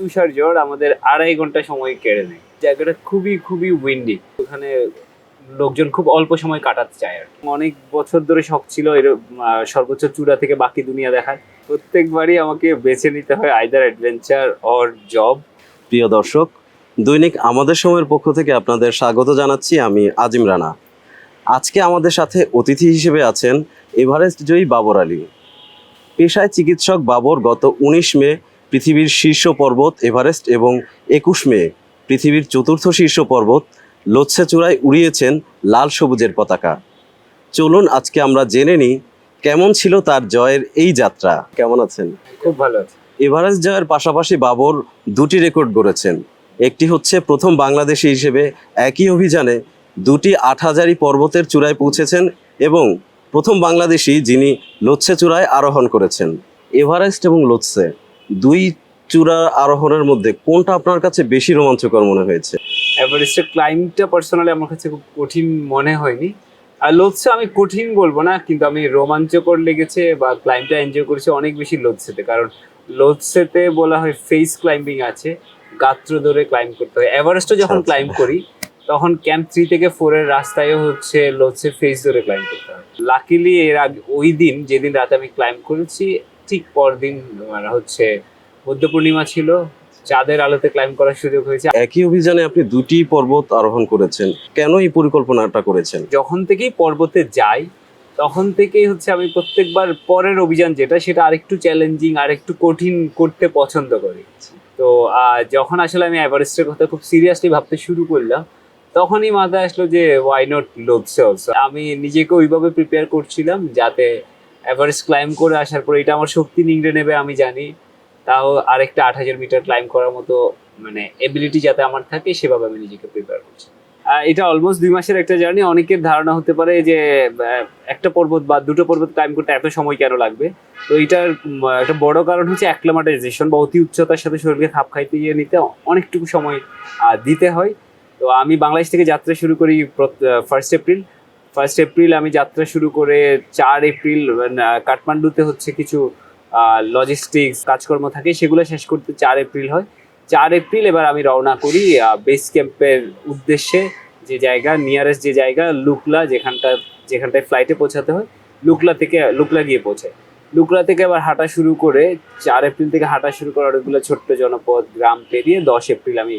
তুষার ঝড় আমাদের আড়াই ঘণ্টা সময় কেড়ে নেয়। জায়গাটা খুবই খুবই উইন্ডি ওখানে লোকজন খুব অল্প সময় কাটাতে চায় আর অনেক বছর ধরে শখ ছিল এর সর্বোচ্চ চূড়া থেকে বাকি দুনিয়া দেখার। প্রত্যেকবারই আমাকে বেছে নিতে হয় আইদার অ্যাডভেঞ্চার অর জব প্রিয় দর্শক, দৈনিক আমাদের সময়ের পক্ষ থেকে আপনাদের স্বাগত জানাচ্ছি আমি আজিম রানা। আজকে আমাদের সাথে অতিথি হিসেবে আছেন এভারেস্ট জয়ী বাবর আলী। পেশায় চিকিৎসক বাবর গত উনিশ মে পৃথিবীর শীর্ষ পর্বত এভারেস্ট এবং একুশ মে পৃথিবীর চতুর্থ শীর্ষ পর্বত লোচ্ছে চূড়ায় উড়িয়েছেন লাল সবুজের পতাকা। চলুন আজকে আমরা জেনে নিই কেমন ছিল তার জয়ের এই যাত্রা। কেমন আছেন? খুব ভালো আছে। এভারেস্ট জয়ের পাশাপাশি বাবর দুটি রেকর্ড গড়েছেন। একটি হচ্ছে প্রথম বাংলাদেশি হিসেবে একই অভিযানে দুটি আট হাজারি পর্বতের চূড়ায় পৌঁছেছেন এবং প্রথম বাংলাদেশি যিনি লোৎসে চূড়ায় আরোহণ করেছেন। এভারেস্ট এবং লোৎসে দুই চূড়া আরোহণের মধ্যে কোনটা আপনার কাছে বেশি রোমাঞ্চকর মনে হয়েছে? এভারেস্টের ক্লাইম্বটা পার্সোনালি আমার কাছে খুব কঠিন মনে হয়নি। আর লোৎসে আমি কঠিন বলব না কিন্তু আমি রোমাঞ্চকর লেগেছে বা ক্লাইম্বটা এনজয় করেছি অনেক বেশি লোৎসেতে কারণ লোৎসেতে বলা হয় ফেস ক্লাইম্বিং আছে গাত্র ধরে ক্লাইম্ব করতে হয়। এভারেস্টও যখন আচ্ছা। ক্লাইম্ব করি তখন ক্যাম্প থ্রি থেকে ফোরের রাস্তায়ও হচ্ছে লোৎসে ফেস ধরে ক্লাইম্ব করতে হয়। লাকিলি এর আগে ওই দিন যেদিন রাতে আমি ক্লাইম্ব করেছি ঠিক পরদিন মানে হচ্ছে বুদ্ধ পূর্ণিমা ছিল চাঁদের আলোতে ক্লাইম্ব করার সুযোগ হয়েছে। একই অভিযানে আপনি দুটি পর্বত আরোহণ করেছেন। কেন এই পরিকল্পনাটা করেছেন? যখন থেকেই পর্বতে যাই তখন থেকেই হচ্ছে আমি প্রত্যেকবার পরের অভিযান যেটা সেটা আরেকটু চ্যালেঞ্জিং আরেকটু কঠিন করতে পছন্দ করি। তো যখন আসলে আমি এভারেস্টের কথা খুব সিরিয়াসলি ভাবতে শুরু করলাম তখনই মাথায় আসলো যে ওয়াই নট লোভসে আমি নিজেকে ওইভাবে প্রিপেয়ার করছিলাম যাতে এভারেস্ট ক্লাইম্ব করে আসার পরে এটা আমার শক্তি নিংড়ে নেবে, আমি জানি। তাও আরেকটা আট হাজার মিটার ক্লাইম্ব করার মতো মানে এবিলিটি যাতে আমার থাকে, সেভাবে আমি নিজেকে প্রিপেয়ার করছি। এটা অলমোস্ট দুই মাসের একটা জার্নি অনেকের ধারণা হতে পারে যে একটা পর্বত বা দুটো পর্বত ক্লাইম করতে এত সময় কেন লাগবে? তো এটার একটা বড় কারণ হচ্ছে অ্যাক্লামাটাইজেশন বা অতি উচ্চতার সাথে শরীরকে খাপ খাইতে গিয়ে নিতে অনেকটুকু সময় দিতে হয়। তো আমি বাংলাদেশ থেকে যাত্রা শুরু করি ফার্স্ট এপ্রিল ফার্স্ট এপ্রিল আমি যাত্রা শুরু করে চার এপ্রিল কাঠমান্ডুতে হচ্ছে কিছু লজিস্টিক্স কাজকর্ম থাকে, সেগুলো শেষ করতে চার এপ্রিল হয়। চার এপ্রিল এবার আমি রওনা করি বেস ক্যাম্পের উদ্দেশ্যে যে জায়গা নিয়ারেস্ট যে জায়গা, লুকলা যেখানটা, যেখানটায় ফ্লাইটে পৌঁছাতে হয়, লুকলা থেকে, লুকলা গিয়ে পৌঁছায়। লুকলা থেকে আবার হাঁটা শুরু করে চার এপ্রিল থেকে হাঁটা শুরু করে অনেকগুলো ছোট্ট জনপদ, গ্রাম পেরিয়ে দশ এপ্রিল আমি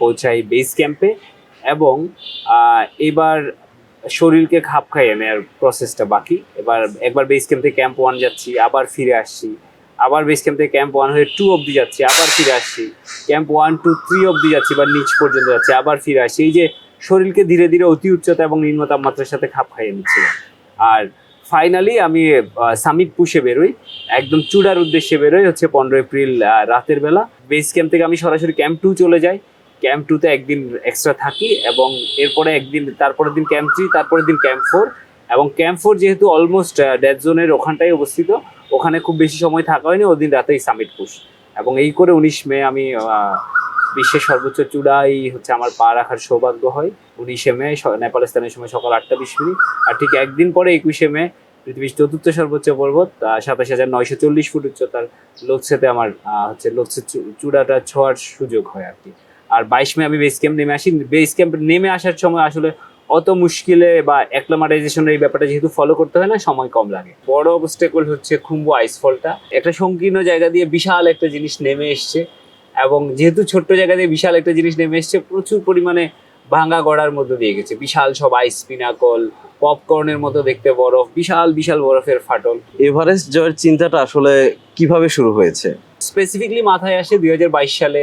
পৌঁছাই বেস ক্যাম্পে এবং এবার শরীরকে খাপ খাইয়ে নেওয়ার প্রসেসটা বাকি। এবার, একবার বেস ক্যাম্প থেকে ক্যাম্প ওয়ান যাচ্ছি, আবার ফিরে আসছি। আবার বেস ক্যাম্প থেকে ক্যাম্প ওয়ান হয়ে টু অবধি যাচ্ছি, আবার ফিরে আসছি। ক্যাম্প ওয়ান টু থ্রি অবধি যাচ্ছি বা নিচ পর্যন্ত যাচ্ছি, আবার ফিরে আসছি। এই যে শরীরকে ধীরে ধীরে অতি উচ্চতা এবং নিম্ন তাপমাত্রার সাথে খাপ খাইয়ে নিচ্ছিলাম। আর ফাইনালি আমি সামিট পুষে বেরোই। একদম চূড়ার উদ্দেশ্যে বেরোই হচ্ছে পনেরো এপ্রিল রাতের বেলা। বেস ক্যাম্প থেকে আমি সরাসরি ক্যাম্প টু চলে যাই। ক্যাম্প টুতে একদিন এক্সট্রা থাকি এবং এরপরে একদিন, তারপরের দিন ক্যাম্প থ্রি তারপরের দিন ক্যাম্প ফোর এবং ক্যাম্প ফোর যেহেতু অলমোস্ট ডেড জোনের ওখানটাই অবস্থিত, ওখানে খুব বেশি সময় থাকা হয়নি ওদিন রাতেই সামিট পুশ এবং এই করে উনিশ মে আমি বিশ্বের সর্বোচ্চ চূড়াই হচ্ছে আমার পা রাখার সৌভাগ্য হয়। উনিশে মে, স- নেপাল স্থানের সময় সকাল আটটা বিশ মিনিট। আর ঠিক একদিন পরে একুশে মে, পৃথিবীর চতুর্থ সর্বোচ্চ পর্বত সাতাশ হাজার নয়শো চল্লিশ ফুট উচ্চতার লোকসেতে আমার হচ্ছে লোকসে চূড়াটা ছোঁয়ার সুযোগ হয় আর কি। আর বাইশ মে আমি বেস ক্যাম্প নেমে আসি। বেস ক্যাম্প নেমে আসার সময় আসলে অত মুশকিলে বা অ্যাক্লামাটাইজেশনের এই ব্যাপারটা যেহেতু ফলো করতে হয় না সময় কম লাগে। বড় অবস্টেকল হচ্ছে খুম্বু আইসফলটা একটা সংকীর্ণ জায়গা দিয়ে বিশাল একটা জিনিস নেমে এসছে এবং যেহেতু ছোট্ট জায়গা দিয়ে বিশাল একটা জিনিস নেমে এসছে প্রচুর পরিমাণে ভাঙা গড়ার মধ্যে দিয়ে গেছে। বিশাল সব আইস পিনাকল পপকর্নের মতো দেখতে বরফ বিশাল বিশাল বরফের ফাটল। এভারেস্ট জয়ের চিন্তাটা আসলে কীভাবে শুরু হয়েছে? স্পেসিফিকলি মাথায় আসে দুই হাজার বাইশ সালে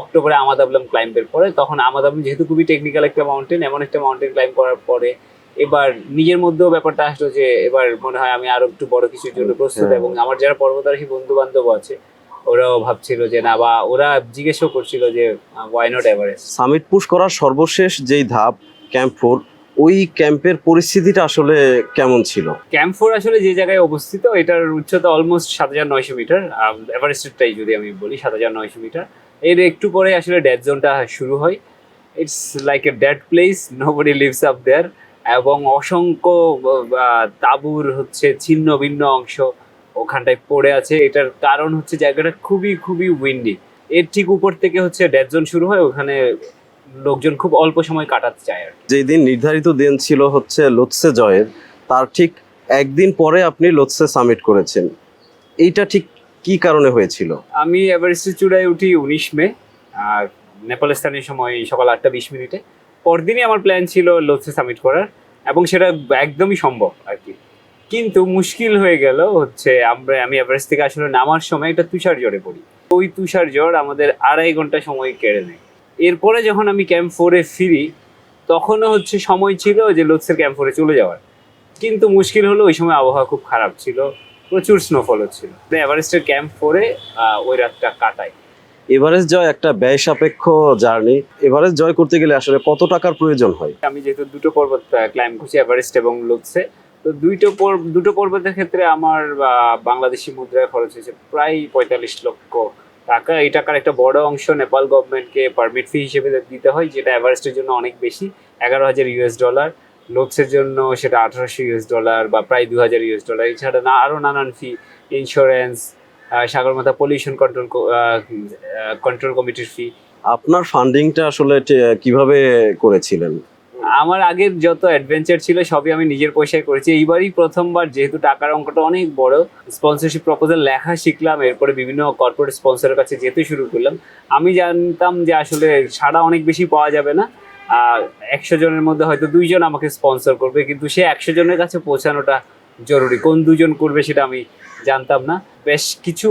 অক্টোবরে আমাদাবলাম ক্লাইম্বের পরে তখন আমাদাবলাম যেহেতু খুবই টেকনিক্যাল একটা মাউন্টেন এমন একটা মাউন্টেন ক্লাইম্ব করার পরে এবার নিজের মধ্যেও ব্যাপারটা আসলো যে এবার মনে হয় আমি আরও একটু বড় কিছুর জন্য প্রস্তুত হ্যাঁ। এবং আমার যারা পর্বতারোহী বন্ধু বান্ধব আছে ওরাও ভাবছিল যে না বা ওরা জিজ্ঞেসও করছিল যে why not Everest summit push করার সর্বশেষ যেই ধাপ ক্যাম্প ফোর ওই ক্যাম্পের পরিস্থিতিটা আসলে কেমন ছিল? ক্যাম্প ফোর আসলে যে জায়গায় অবস্থিত এটার উচ্চতা অলমোস্ট সাত হাজার নয়শো মিটার এভারেস্টেরটাই যদি আমি বলি সাত হাজার নয়শো মিটার। এর একটু পরে আসলে ডেড জোনটা শুরু হয়। It's like a dead place nobody lives up there এবং অসংখ্য তাঁবুর হচ্ছে ছিন্ন ভিন্ন অংশ ওখানটায় পড়ে আছে। এটার কারণ হচ্ছে জায়গাটা খুবই খুবই উইন্ডি এর ঠিক উপর থেকে হচ্ছে ডেড জোন শুরু হয়, ওখানে লোকজন খুব অল্প সময় কাটাতে চায় আর যেই দিন নির্ধারিত দিন ছিল হচ্ছে লোৎসে জয়ের, তার ঠিক একদিন পরে আপনি লোৎসে সামিট করেছেন। এইটা ঠিক কি কারণে হয়েছিল? আমি এভারেস্টের চূড়ায় উঠি উনিশ মে, আর নেপাল স্থানীয় সময় সকাল আটটা বিশ মিনিটে। পরদিনই আমার প্ল্যান ছিল লোৎসে সামিট করার, এবং সেটা একদমই সম্ভব আর কি। কিন্তু মুশকিল হয়ে গেল হচ্ছে আমরা, আমি এভারেস্ট থেকে আসলে নামার সময় একটা তুষার জ্বরে পড়ি। ওই তুষার জ্বর আমাদের আড়াই ঘণ্টা সময় কেড়ে নেয়। এরপরে যখন আমি ক্যাম্প ফোরে ফিরি, তখনও হচ্ছে সময় ছিল যে লোৎসের ক্যাম্প ফোরে চলে যাওয়ার। কিন্তু মুশকিল হলো ওই সময় আবহাওয়া খুব খারাপ ছিল। প্রচুর স্নোফল হচ্ছিল। এভারেস্টের ক্যাম্প ফোরে ওই রাতটা কাটাই। এভারেস্ট জয় একটা ব্যয় সাপেক্ষ জার্নি এভারেস্ট জয় করতে গেলে আসলে কত টাকার প্রয়োজন হয়? আমি যেহেতু দুটো পর্বত ক্লাইম করছি এভারেস্ট এবং লোকসে তো দুইটো পর্ব দুটো পর্বতের ক্ষেত্রে আমার বাংলাদেশি মুদ্রায় খরচ হয়েছে প্রায় পঁয়তাল্লিশ লক্ষ টাকা। এই টাকার একটা বড় অংশ নেপাল গভর্নমেন্টকে পারমিট ফি হিসেবে দিতে হয় যেটা এভারেস্টের জন্য অনেক বেশি এগারো হাজার ইউএস ডলার লোকসের জন্য সেটা আঠারোশো ইউএস ডলার বা প্রায় দু হাজার ইউএস ডলার এছাড়া না আরও নানান fee insurance Sagarmatha pollution control control কমিটির ফি আপনার ফান্ডিংটা আসলে কীভাবে করেছিলেন? আমার আগের যত অ্যাডভেঞ্চার ছিল সবই আমি নিজের পয়সায় করেছি। এইবারই প্রথমবার যেহেতু টাকার অঙ্কটা অনেক বড় স্পন্সরশিপ প্রপোজাল লেখা শিখলাম এরপরে বিভিন্ন কর্পোরেট স্পন্সরের কাছে যেতে শুরু করলাম। আমি জানতাম যে আসলে সাড়া অনেক বেশি পাওয়া যাবে না। একশো জনের মধ্যে হয়তো দুইজন আমাকে স্পন্সর করবে, কিন্তু সে একশো জনের কাছে পৌঁছানোটা জরুরি। কোন দুজন করবে সেটা আমি জানতাম না। বেশ কিছু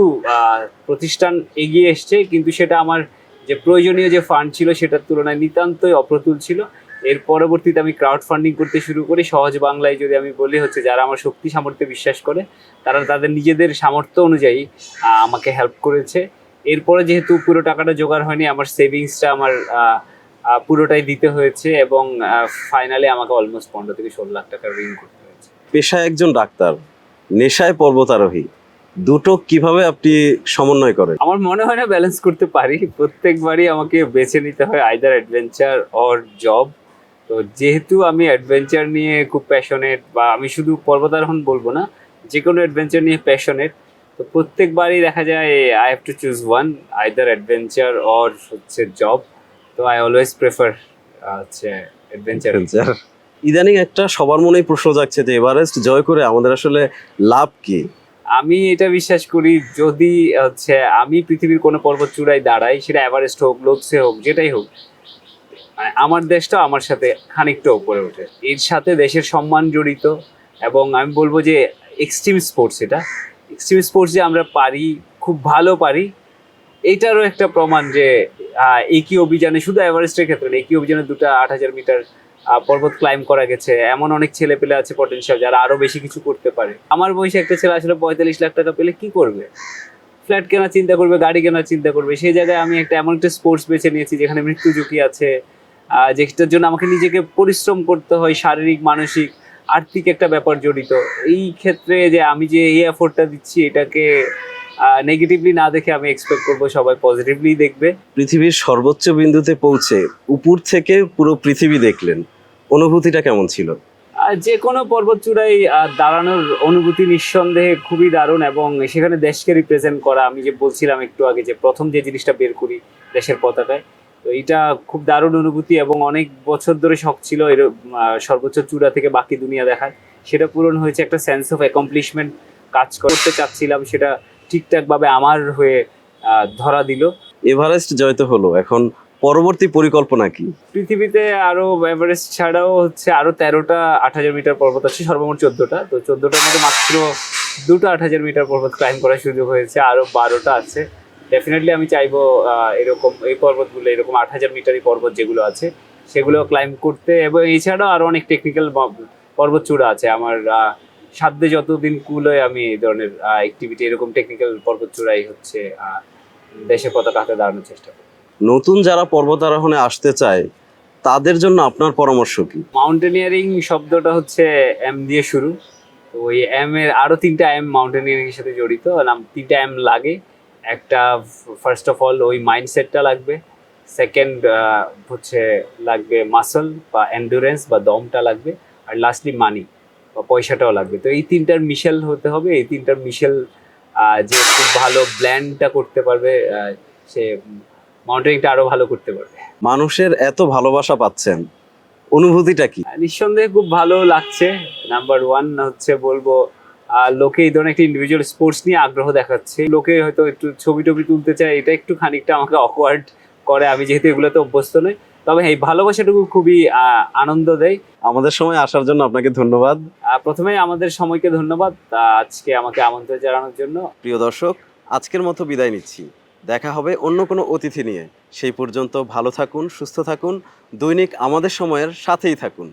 প্রতিষ্ঠান এগিয়ে এসছে, কিন্তু সেটা আমার যে প্রয়োজনীয় যে ফান্ড ছিল সেটার তুলনায় নিতান্তই অপ্রতুল ছিল। এর পরবর্তীতে আমি ক্রাউড ফান্ডিং করতে শুরু করি। সহজ বাংলায় যদি আমি বলি, হচ্ছে যারা আমার শক্তি সামর্থ্যে বিশ্বাস করে, তারা তাদের নিজেদের সামর্থ্য অনুযায়ী আমাকে হেল্প করেছে। এরপরে যেহেতু পুরো টাকাটা জোগাড় হয়নি, আমার সেভিংসটা আমার পুরোটাই দিতে হয়েছে এবং ফাইনালি আমাকে অলমোস্ট পনেরো থেকে ষোলো লাখ টাকা ঋণ করতে হয়েছে। পেশায় একজন ডাক্তার নেশায় পর্বতারোহী দুটো কীভাবে আপনি সমন্বয় করেন? আমার মনে হয় না ব্যালেন্স করতে পারি। প্রত্যেকবারই আমাকে বেছে নিতে হয় আইদার অ্যাডভেঞ্চার অর জব তো যেহেতু আমি অ্যাডভেঞ্চার নিয়ে খুব প্যাশনেট বা আমি শুধু পর্বতারোহণ বলব না যে কোনো অ্যাডভেঞ্চার নিয়ে প্যাশনেট তো প্রত্যেকবারই দেখা যায় I have to choose one either adventure or হচ্ছে জব তো আই অলওয়েজ প্রেফার হচ্ছে অ্যাডভেঞ্চার। ইদানিং একটা সবার মনেই প্রশ্ন জাগছে যে এভারেস্ট জয় করে আমাদের আসলে লাভ কি? আমি এটা বিশ্বাস করি যদি হচ্ছে আমি পৃথিবীর কোনো পর্বত চূড়ায় দাঁড়াই সেটা এভারেস্ট হোক লোকসে হোক যেটাই হোক মানে আমার দেশটা আমার সাথে খানিকটা উপরে ওঠে। এর সাথে দেশের সম্মান জড়িত এবং আমি বলব যে এক্সট্রিম স্পোর্টস এটা। এক্সট্রিম স্পোর্টস যে আমরা পারি খুব ভালো পারি এইটারও একটা প্রমাণ যে একই অভিযানে, শুধু এভারেস্টের ক্ষেত্রে একই অভিযানে দুটো আট হাজার মিটার পর্বত ক্লাইম করা গেছে। এমন অনেক ছেলে পেলে আছে পটেনশিয়াল যারা আরও বেশি কিছু করতে পারে। আমার বয়সে একটা ছেলে আসলে পঁয়তাল্লিশ লাখ টাকা পেলে কি করবে? ফ্ল্যাট কেনার চিন্তা করবে, গাড়ি কেনার চিন্তা করবে। সেই জায়গায় আমি একটা এমন একটা স্পোর্টস বেছে নিয়েছি যেখানে মৃত্যু ঝুঁকি আছে যেটার জন্য আমাকে নিজেকে পরিশ্রম করতে হয়, শারীরিক, মানসিক, আর্থিক একটা ব্যাপার জড়িত। এই ক্ষেত্রে যে আমি যে এই এফোর্টটা দিচ্ছি, এটাকে নেগেটিভলি না দেখে আমি এক্সপেক্ট করব সবাই পজিটিভলি দেখবে। পৃথিবীর সর্বোচ্চ বিন্দুতে পৌঁছে উপর থেকে পুরো পৃথিবী দেখলেন। অনুভূতিটা কেমন ছিল? যে কোনো পর্বত চূড়ায় আহ, দাঁড়ানোর অনুভূতি নিঃসন্দেহে খুবই দারুণ এবং সেখানে দেশকে রিপ্রেজেন্ট করা আমি যে বলছিলাম একটু আগে যে প্রথম যে জিনিসটা বের করি দেশের পতাকায় তো এটা খুব দারুণ অনুভূতি এবং অনেক বছর ধরে শখ ছিল এর সর্বোচ্চ চূড়া থেকে বাকি দুনিয়া দেখার। সেটা পূরণ হয়েছে একটা সেন্স অফ অ্যাকমপ্লিশমেন্ট কাজ করতে চাচ্ছিলাম সেটা ঠিকঠাকভাবে আমার হয়ে ধরা দিল। এভারেস্ট জয় তো হলো এখন পরবর্তী পরিকল্পনা কি? পৃথিবীতে আরও এভারেস্ট ছাড়াও হচ্ছে আরও তেরোটা আট হাজার মিটার পর্বত আছে সর্বমোট চোদ্দটা। তো চোদ্দটার মধ্যে মাত্র দুটো আট হাজার মিটার পর্বত ক্লাইম করার সুযোগ হয়েছে আরও বারোটা আছে। ডেফিনেটলি আমি চাইব এরকম এই পর্বতগুলো এরকম আট হাজার মিটারই পর্বত যেগুলো আছে সেগুলো ক্লাইম করতে। এবং এছাড়াও আরও অনেক টেকনিক্যাল পর্বত চূড়া আছে। আমার সাধ্যে যতদিন কুলোয় আমি এই ধরনের অ্যাক্টিভিটি এরকম টেকনিক্যাল পর্বত চূড়াই হচ্ছে দেশের পতাকা হাতে দাঁড়ানোর চেষ্টা করি। নতুন যারা পর্বতারোহণে আসতে চায় তাদের জন্য আপনার পরামর্শ কি? মাউন্টেনিয়ারিং শব্দটা হচ্ছে এম দিয়ে শুরু। তো ওই এম এর আরও তিনটা এম মাউন্টেনিয়ারিং এর সাথে জড়িত। নাম তিনটা এম লাগে। একটা ফার্স্ট অফ অল ওই মাইন্ডসেটটা লাগবে। সেকেন্ড হচ্ছে লাগবে মাসল বা এন্ডুরেন্স বা দমটা লাগবে। আর লাস্টলি মানি পয়সাটাও লাগবে। তো এই তিনটার মিশেল হতে হবে এই তিনটার মিশেল যে খুব ভালো ব্ল্যান্ডটা করতে পারবে সে মাউন্টেনিংটা আরও ভালো করতে পারবে। মানুষের এত ভালোবাসা পাচ্ছেন অনুভূতিটা কি? নিঃসন্দেহে খুব ভালো লাগছে। নাম্বার ওয়ান হচ্ছে বলব আহ, লোকে এই ধরনের একটা ইন্ডিভিজুয়াল স্পোর্টস নিয়ে আগ্রহ দেখাচ্ছে। লোকে হয়তো একটু ছবি টবি তুলতে চায় এটা একটু খানিকটা আমাকে অকওয়ার্ড করে। আমি যেহেতু এগুলোতে অভ্যস্ত নই তবে এই ভালোবাসাটুকু খুবই আনন্দ দেয়। আমাদের সময় আসার জন্য আপনাকে ধন্যবাদ। প্রথমে আমাদের সময়কে ধন্যবাদ। আজকে আমাকে আমন্ত্রণ জানানোর জন্য। প্রিয় দর্শক আজকের মতো বিদায় নিচ্ছি। দেখা হবে অন্য কোনো অতিথি নিয়ে। সেই পর্যন্ত ভালো থাকুন সুস্থ থাকুন। দৈনিক আমাদের সময়ের সাথেই থাকুন।